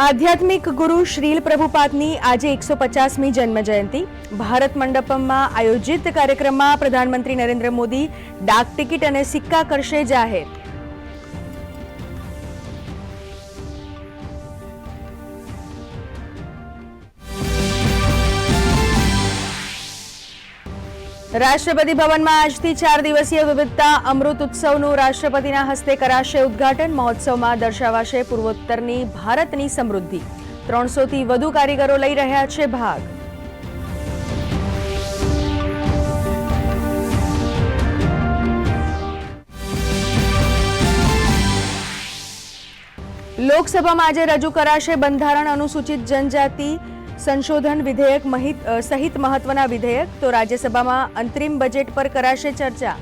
આધ્યાત્મિક ગુરુ શ્રીલ પ્રભુપાદની આજે એકસો પચાસમી જન્મ જયંતિ ભારત મંડપમમાં આયોજિત કાર્યક્રમમાં પ્રધાનમંત્રી નરેન્દ્ર મોદી ડાક ટિકિટ અને સિક્કા કરશે જાહેર. રાષ્ટ્રપતિ ભવનમાં આજથી ચાર દિવસીય વિવિધતા અમૃત ઉત્સવનું રાષ્ટ્રપતિના હસ્તે કરાશે ઉદ્ઘાટન. મહોત્સવમાં દર્શાવાશે પૂર્વોત્તરની ભારતની સમૃદ્ધિ. ત્રણસોથી વધુ કારીગરો લઈ રહ્યા છે ભાગ. લોકસભામાં આજે રજૂ કરાશે બંધારણ અનુસૂચિત જનજાતિ. સંશોધન વિધેયક સહિત મહત્વના વિધેયક, તો રાજ્યસભામાં અંતરિમ બજેટ પર કરાશે ચર્ચા.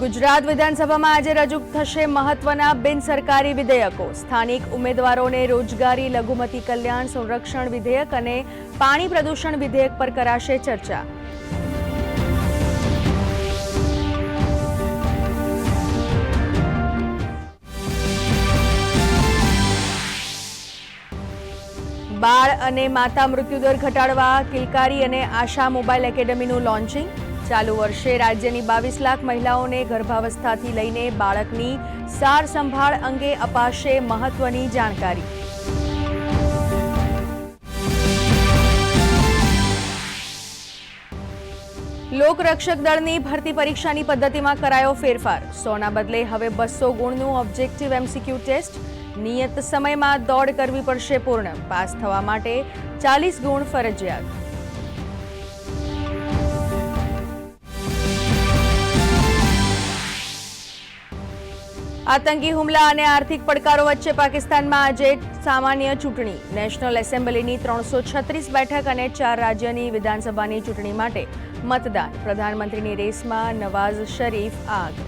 ગુજરાત વિધાનસભામાં આજે રજૂ થશે મહત્વના બિન સરકારી વિધેયકો. સ્થાનિક ઉમેદવારોને રોજગારી, લઘુમતી કલ્યાણ, સંરક્ષણ વિધેયક અને પાણી પ્રદૂષણ વિધેયક પર કરાશે ચર્ચા. બાળ અને માતા મૃત્યુદર ઘટાડવા, કિલકારી અને આશા મોબાઈલ એકેડમીનું લોન્ચિંગ. ચાલુ વર્ષે રાજ્યની બાવીસ લાખ મહિલાઓને ગર્ભાવસ્થાથી લઈને બાળકની સાર સંભાળ અંગે અપાશે મહત્વની જાણકારી. લોકરક્ષક દળની ભરતી પરીક્ષાની પદ્ધતિમાં કરાયો ફેરફાર. સોના બદલે હવે બસો ગુણનું ઓબ્જેક્ટિવ એમસીક્યુ ટેસ્ટ નિયત સમયમાં દોડ કરવી પડશે પૂર્ણ. પાસ થવા માટે ચાલીસ ગુણ ફરજિયાત. આતંકી હુમલા અને આર્થિક પડકારો વચ્ચે પાકિસ્તાનમાં આજે સામાન્ય ચૂંટણી. નેશનલ એસેમ્બલીની ત્રણસો છત્રીસ બેઠક અને ચાર રાજ્યની વિધાનસભાની ચૂંટણી માટે મતદાન. પ્રધાનમંત્રીની રેસમાં નવાઝ શરીફ આગ.